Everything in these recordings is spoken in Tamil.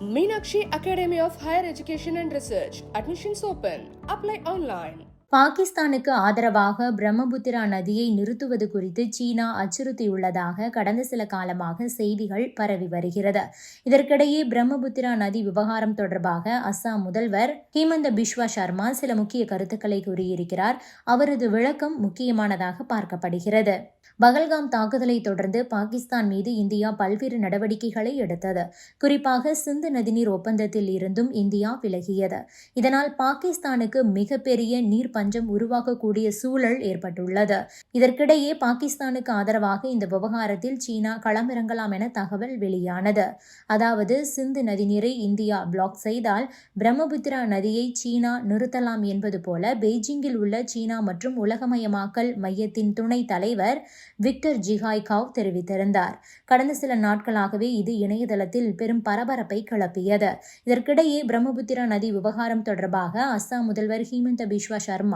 Meenakshi Academy of Higher Education and Research. Admissions open. Apply online. பாகிஸ்தானுக்கு ஆதரவாக பிரம்மபுத்திரா நதியை நிறுத்துவது குறித்து சீனா அச்சுறுத்தியுள்ளதாக கடந்த சில காலமாக செய்திகள் பரவி வருகிறது. இதற்கிடையே பிரம்மபுத்திரா நதி விவகாரம் தொடர்பாக அஸ்ஸாம் முதல்வர் ஹிமந்த பிஸ்வா சர்மா சில முக்கிய கருத்துக்களை கூறியிருக்கிறார். அவரது விளக்கம் முக்கியமானதாக பார்க்கப்படுகிறது. பகல்காம் தாக்குதலை தொடர்ந்து பாகிஸ்தான் மீது இந்தியா பல்வேறு நடவடிக்கைகளை எடுத்தது. குறிப்பாக சிந்து நதிநீர் ஒப்பந்தத்தில் இருந்தும் இந்தியா விலகியது. இதனால் பாகிஸ்தானுக்கு மிகப்பெரிய நீர் பஞ்சம் உருவாக்கக்கூடிய சூழல் ஏற்பட்டுள்ளது. இதற்கிடையே பாகிஸ்தானுக்கு ஆதரவாக இந்த விவகாரத்தில் சீனா களமிறங்கலாம் என தகவல் வெளியானது. அதாவது சிந்து நதிநீரை இந்தியா பிளாக் செய்தால் பிரம்மபுத்திரா நதியை சீனா நிறுத்தலாம் என்பது போல பெய்ஜிங்கில் உள்ள சீனா மற்றும் உலகமயமாக்கல் மையத்தின் துணைத் தலைவர் விக்டர் ஜிஹாய் காவ் தெரிவித்திருந்தார். கடந்த சில நாட்களாகவே இது இணையதளத்தில் பெரும் பரபரப்பை கிளப்பியது. இதற்கிடையே பிரம்மபுத்திரா நதி விவகாரம் தொடர்பாக அஸ்ஸாம் முதல்வர் ஹிமந்த பிஸ்வா சர்மா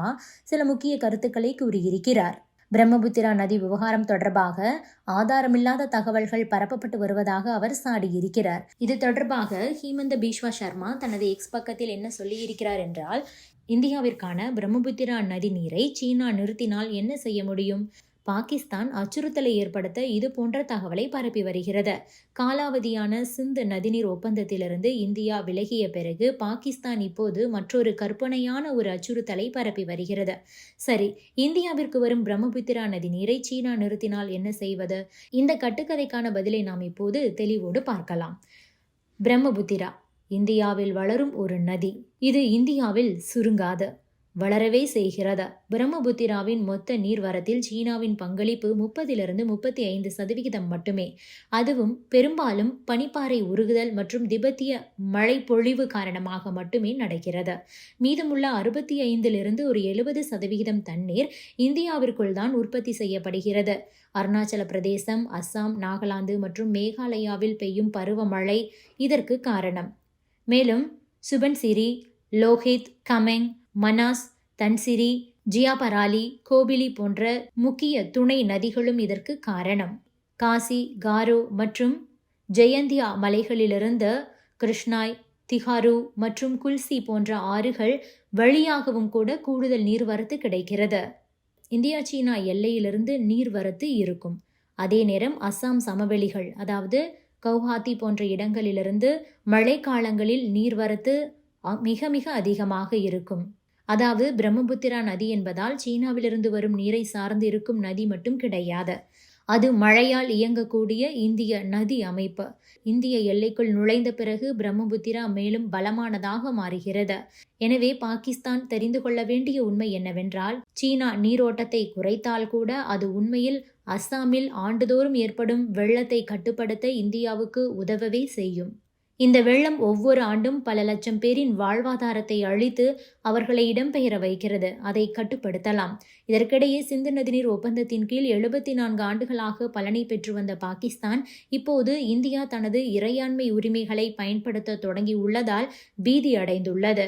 சில முக்கிய கருத்துக்களை கூறியிருக்கிறார். பிரம்மபுத்திரா நதி விவகாரம் தொடர்பாக ஆதாரமில்லாத தகவல்கள் பரப்பப்பட்டு வருவதாக அவர் சாடியிருக்கிறார். இது தொடர்பாக ஹீமந்த பீஷ்வா சர்மா தனது எக்ஸ் பக்கத்தில் என்ன சொல்லியிருக்கிறார் என்றால் இந்தியாவிற்கான பிரம்மபுத்திரா நதி நீரை சீனா நிறுத்தினால் என்ன செய்ய முடியும்? பாகிஸ்தான் அச்சுறுத்தலை ஏற்படுத்த இது போன்ற தகவலை பரப்பி வருகிறது. காலாவதியான சிந்து நதிநீர் ஒப்பந்தத்திலிருந்து இந்தியா விலகிய பிறகு பாகிஸ்தான் இப்போது மற்றொரு கற்பனையான ஒரு அச்சுறுத்தலை பரப்பி வருகிறது. சரி இந்தியாவிற்கு வரும் பிரம்மபுத்திரா நதி நீரை சீனா நிறுத்தினால் என்ன செய்வது? இந்த கட்டுக்கதைக்கான பதிலை நாம் இப்போது தெளிவோடு பார்க்கலாம். பிரம்மபுத்திரா இந்தியாவில் வளரும் ஒரு நதி. இது இந்தியாவில் சுருங்காது. வளரவே செய்கிறது? பிரம்மபுத்திராவின் மொத்த நீர்வரத்தில் சீனாவின் பங்களிப்பு முப்பதிலிருந்து முப்பத்தி ஐந்து சதவிகிதம் மட்டுமே. அதுவும் பெரும்பாலும் பனிப்பாறை உருகுதல் மற்றும் திபெத்திய மழை பொழிவு காரணமாக மட்டுமே நடக்கிறது. மீதமுள்ள அறுபத்தி ஐந்திலிருந்து ஒரு எழுபது சதவிகிதம் தண்ணீர் இந்தியாவிற்குள் தான் உற்பத்தி செய்யப்படுகிறது. அருணாச்சல பிரதேசம் அஸ்ஸாம் நாகாலாந்து மற்றும் மேகாலயாவில் பெய்யும் பருவமழை இதற்கு காரணம். மேலும் சுபன்சிரி லோஹித் கமெங் மனாஸ் தன்சிரி ஜியாபராலி கோபிலி போன்ற முக்கிய துணை நதிகளும் இதற்கு காரணம். காசி காரோ மற்றும் ஜெயந்தியா மலைகளிலிருந்து கிருஷ்ணாய் திகாரு மற்றும் குல்சி போன்ற ஆறுகள் வழியாகவும் கூட கூடுதல் நீர்வரத்து கிடைக்கிறது. இந்தியா சீனா எல்லையிலிருந்து நீர்வரத்து இருக்கும். அதே நேரம் அஸ்ஸாம் சமவெளிகள் அதாவது கவுஹாத்தி போன்ற இடங்களிலிருந்து மழைக்காலங்களில் நீர்வரத்து மிக மிக அதிகமாக இருக்கும். அதாவது பிரம்மபுத்திரா நதி என்பதால் சீனாவிலிருந்து வரும் நீரை சார்ந்து இருக்கும் நதி மட்டும் கிடையாது. அது மழையால் இயங்கக்கூடிய இந்திய நதி அமைப்பு. இந்திய எல்லைக்குள் நுழைந்த பிறகு பிரம்மபுத்திரா மேலும் பலமானதாக மாறுகிறது. எனவே பாகிஸ்தான் தெரிந்து கொள்ள வேண்டிய உண்மை என்னவென்றால் சீனா நீரோட்டத்தை குறைத்தால் கூட அது உண்மையில் அஸ்ஸாமில் ஆண்டுதோறும் ஏற்படும் வெள்ளத்தை கட்டுப்படுத்த இந்தியாவுக்கு உதவவே செய்யும். இந்த வெள்ளம் ஒவ்வொரு ஆண்டும் பல லட்சம் பேரின் வாழ்வாதாரத்தை அழித்து அவர்களை இடம்பெயர வைக்கிறது. அதை கட்டுப்படுத்தலாம். இதற்கிடையே சிந்து நதிநீர் ஒப்பந்தத்தின் கீழ் எழுபத்தி நான்கு ஆண்டுகளாக பலனை பெற்று வந்த பாகிஸ்தான் இப்போது இந்தியா தனது இறையாண்மை உரிமைகளை பயன்படுத்த தொடங்கி உள்ளதால் பீதி அடைந்துள்ளது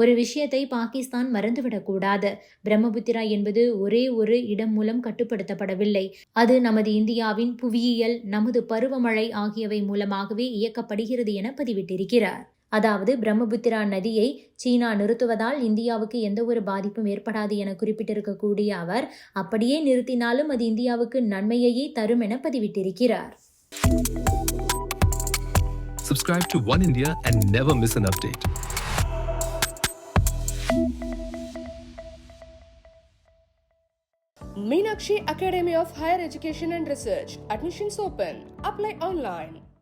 ஒரு விஷயத்தை பாகிஸ்தான் மறந்துவிடக்கூடாது பிரம்மபுத்திரா என்பது ஒரே ஒரு இடம் மூலம் கட்டுப்படுத்தப்படவில்லை. அது நமது இந்தியாவின் புவியியல் நமது பருவமழை ஆகியவை மூலமாகவே இயக்கப்படுகிறது என பதிவிட்டிருக்கிறார். அதாவது பிரம்மபுத்திரா நதியை சீனா நிறுத்துவதால் இந்தியாவுக்கு எந்த ஒரு பாதிப்பும் ஏற்படாது என குறிப்பிட்டிருக்கக்கூடிய அவர் அப்படியே நிறுத்தினாலும் அது இந்தியாவுக்கு நன்மையையே தரும் என பதிவிட்டிருக்கிறார். Subscribe to One India and never miss an update. Meenakshi Academy of Higher Education and Research. Admissions open. Apply online.